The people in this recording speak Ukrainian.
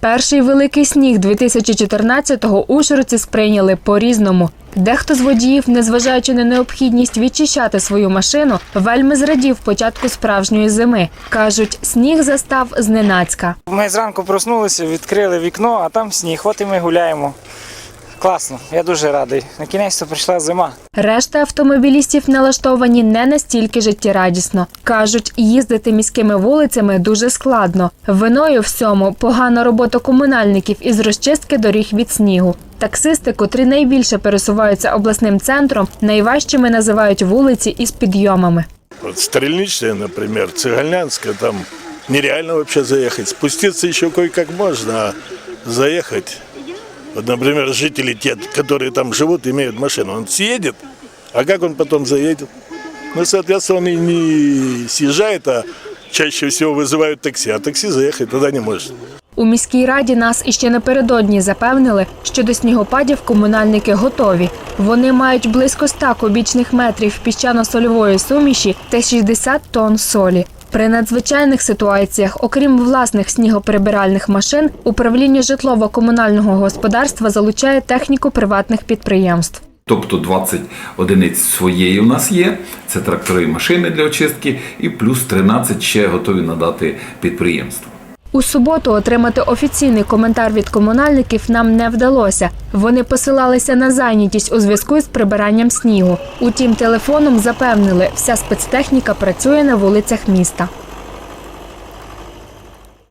Перший великий сніг 2014-го ужгородці сприйняли по-різному. Дехто з водіїв, незважаючи на необхідність відчищати свою машину, вельми зрадів початку справжньої зими. кажуть, сніг застав зненацька. Ми зранку проснулися, відкрили вікно, а там сніг. От і ми гуляємо. Класно, я дуже радий. На кінець прийшла зима. Решта автомобілістів налаштовані не настільки життєрадісно. кажуть, їздити міськими вулицями дуже складно. Виною всьому погана робота комунальників із розчистки доріг від снігу. Таксисти, котрі найбільше пересуваються обласним центром, найважчими називають вулиці із підйомами. Вот Стрельничная, например, Цегальнянская, там нереально вообще заехать. Спуститься еще кое-как можно, а заехать. Вот, например, жители, те, которые там живут, имеют машину. Он съедет, а как он потом заедет? Ну, соответственно, он и не съезжает, а чаще всего вызывают такси, а такси заехать туда не может. У міській раді нас іще напередодні запевнили, що до снігопадів комунальники готові. Вони мають близько 100 кубічних метрів піщано-сольової суміші та 60 тонн солі. При надзвичайних ситуаціях, окрім власних снігоприбиральних машин, управління житлово-комунального господарства залучає техніку приватних підприємств. Тобто 20 одиниць своєї у нас є, це трактори і машини для очистки, і плюс 13 ще готові надати підприємству. У суботу отримати офіційний коментар від комунальників нам не вдалося. Вони посилалися на зайнятість у зв'язку з прибиранням снігу. Утім, телефоном запевнили, вся спецтехніка працює на вулицях міста.